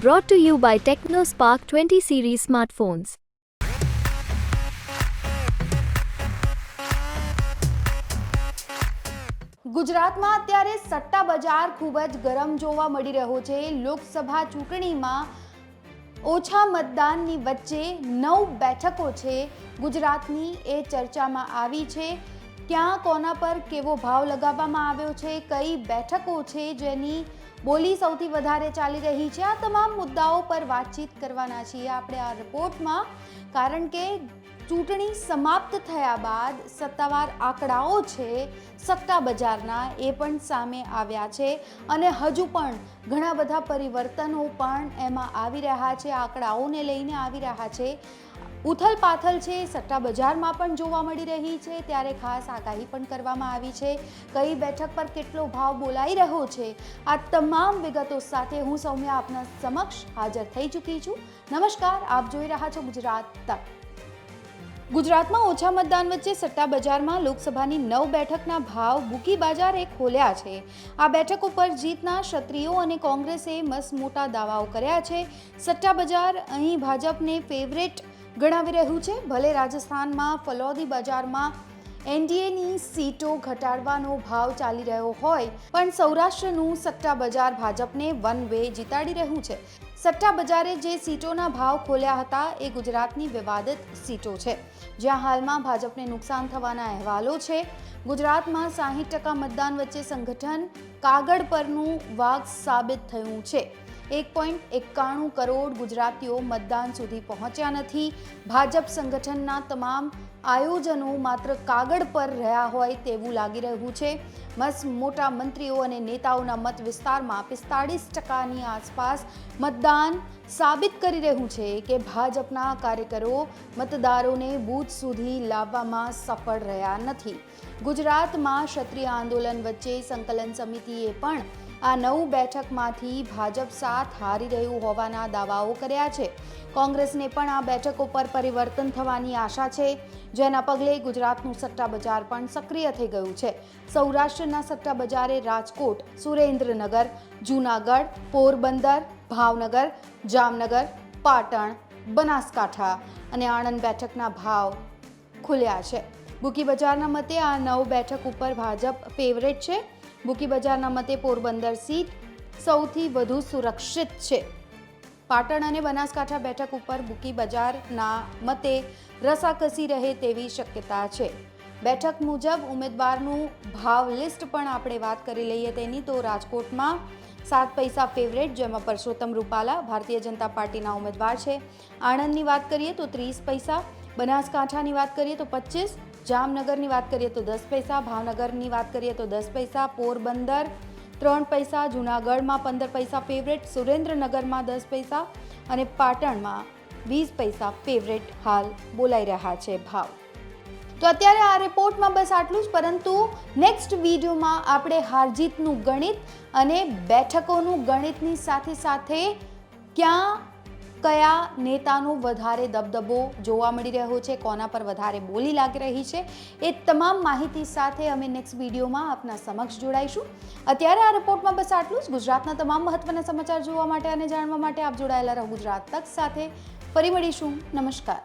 Brought to you by TechnoSpark 20 series smartphones. ગુજરાતમાં અત્યારે સટ્ટા બજાર ખૂબ જ ગરમ જોવા મળી રહ્યો છે. લોકસભા ચૂંટણીમાં ઓછા મતદાનની વચ્ચે નવ બેઠકો છે. ગુજરાતની એ ચર્ચામાં આવી છે. ક્યાં કોના પર કેવો ભાવ લગાવવામાં આવ્યો છે? કઈ બેઠકો છે જેની બોલી સૌથી વધારે ચાલી રહી છે. આ તમામ મુદ્દાઓ પર વાતચીત કરવાના છીએ આપણે આ રિપોર્ટમાં. કારણ કે ચૂંટણી સમાપ્ત થયા બાદ સત્તાવાર આંકડાઓ છે સટ્ટા બજારના એ પણ સામે આવ્યા છે. અને હજુ પણ ઘણા બધા પરિવર્તનો પણ એમાં આવી રહ્યા છે, આંકડાઓને લઈને આવી રહ્યા છે. ઉથલ પાથલ છે, સટ્ટા બજારમાં પણ જોવા મળી રહી છે. ત્યારે ખાસ આગાહી પણ કરવામાં આવી છે. કઈ બેઠક પર કેટલો ભાવ બોલાઈ રહ્યો છે? આ તમામ વિગતો સાથે હું સૌમ્યા આપના સમક્ષ હાજર થઈ ચૂકી છું. નમસ્કાર, આપ જોઈ રહ્યા છો ગુજરાત તક. ગુજરાતમાં ઓછા મતદાન વચ્ચે સટ્ટા બજારમાં લોકસભાની નવ બેઠકના ભાવ બુકી બજારે ખોલ્યા છે. આ બેઠક ઉપર જીતના ક્ષત્રિયો અને કોંગ્રેસે મસ મોટા દાવાઓ કર્યા છે. સટ્ટા બજાર અહીં ભાજપને ફેવરેટ ગણાવી રહ્યું છે. ભલે રાજસ્થાનમાં, ફલોદી બજારમાં એનડીએની સીટો ઘટાડવાનો ભાવ ચાલી રહ્યો હોય, પણ સૌરાષ્ટ્રનું સટ્ટા બજાર ભાજપને વન વે જીતાડી રહ્યું છે. સટ્ટા બજારે જે સીટોના ભાવ ખોલ્યા હતા, એ ગુજરાતની વિવાદિત સીટો છે. જ્યાં હાલમાં ભાજપને નુકસાન થવાના અહેવાલો છે. ગુજરાતમાં સાહીઠ ટકા મતદાન વચ્ચે સંગઠન કાગળ પરનું વાઘ સાબિત થયું છે. એક પોઈન્ટ એકાણું કરોડ ગુજરાતીઓ મતદાન સુધી પહોંચ્યા નથી. ભાજપ સંગઠનના તમામ આયોજનો માત્ર કાગળ પર રહ્યા હોય તેવું લાગી રહ્યું છે. બસ મોટા મંત્રીઓ અને નેતાઓના મત વિસ્તારમાં પિસ્તાળીસ ટકાની આસપાસ મતદાન સાબિત કરી રહ્યું છે કે ભાજપના કાર્યકરો મતદારોને બૂથ સુધી લાવવામાં સફળ રહ્યા નથી. ગુજરાતમાં ક્ષત્રિય આંદોલન વચ્ચે સંકલન સમિતિએ પણ આ નવ બેઠકમાંથી ભાજપ સાથ હારી રહ્યું હોવાના દાવાઓ કર્યા છે. કોંગ્રેસને પણ આ બેઠકો પર પરિવર્તન થવાની આશા છે. જેના પગલે ગુજરાતનું સટ્ટા બજાર પણ સક્રિય થઈ ગયું છે. સૌરાષ્ટ્રના સટ્ટા બજારે રાજકોટ, સુરેન્દ્રનગર, જૂનાગઢ, પોરબંદર, ભાવનગર, જામનગર, પાટણ, બનાસકાંઠા અને આણંદ બેઠકના ભાવ ખુલ્યા છે. બુકી બજારના મતે આ નવ બેઠક ઉપર ભાજપ ફેવરેટ છે. બુકી બજારના મતે પોરબંદર સીટ સૌથી વધુ સુરક્ષિત છે. પાટણ અને બનાસકાંઠા બેઠક ઉપર બુકી બજારના મતે રસાકસી રહે તેવી શક્યતા છે. બેઠક મુજબ ઉમેદવારનું ભાવ લિસ્ટ પણ આપણે વાત કરી લઈએ તેની તો રાજકોટમાં સાત પૈસા ફેવરેટ, જેમાં પરસોત્તમ રૂપાલા ભારતીય જનતા પાર્ટીના ઉમેદવાર છે. આણંદની વાત કરીએ તો ત્રીસ પૈસા, બનાસકાંઠાની વાત કરીએ તો પચીસ જામનગરની વાત કરીએ તો દસ પૈસા, ભાવનગરની વાત કરીએ તો દસ પૈસા, પોરબંદર ત્રણ પૈસા, જૂનાગઢમાં પંદર પૈસા ફેવરેટ સુરેન્દ્રનગરમાં દસ પૈસા અને પાટણમાં વીસ પૈસા ફેવરેટ હાલ બોલાઈ રહ્યા છે ભાવ. તો અત્યારે આ રિપોર્ટમાં બસ આટલું જ, પરંતુ નેક્સ્ટ વિડીયોમાં આપણે હારજીતનું ગણિત અને બેઠકોનું ગણિતની સાથે સાથે ક્યાં કયા નેતાનો વધારે દબદબો જોવા મળી રહ્યો છે, કોના પર વધારે બોલી લાગી રહી છે, એ તમામ માહિતી સાથે અમે નેક્સ્ટ વિડીયોમાં આપના સમક્ષ જોડાઈશું. અત્યારે આ રિપોર્ટમાં બસ આટલું જ. ગુજરાતના તમામ મહત્વના સમાચાર જોવા માટે અને જાણવા માટે આપ જોડાયેલા રહો ગુજરાત તક સાથે. ફરી મળીશું. નમસ્કાર.